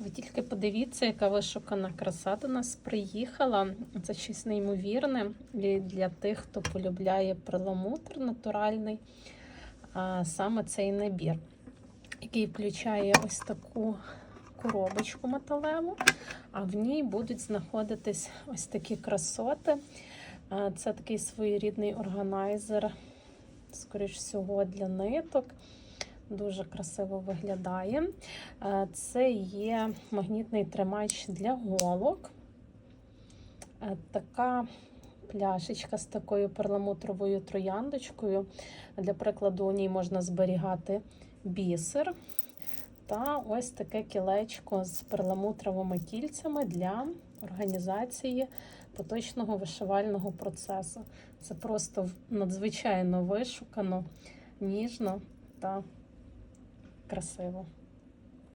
Ви тільки подивіться, яка вишукана краса до нас приїхала. Це щось неймовірне і для тих, хто полюбляє перламутр натуральний. А саме цей набір, який включає ось таку коробочку металеву, а в ній будуть знаходитись ось такі красоти. Це такий своєрідний органайзер, скоріш всього, для ниток. Дуже красиво виглядає. Е, Це є магнітний тримач для голок. Е, Така пляшечка з такою перламутровою трояндочкою. Для прикладу, у ній можна зберігати бісер. Та ось таке кілечко з перламутровими кільцями для організації поточного вишивального процесу. Це просто надзвичайно вишукано, ніжно та красиво.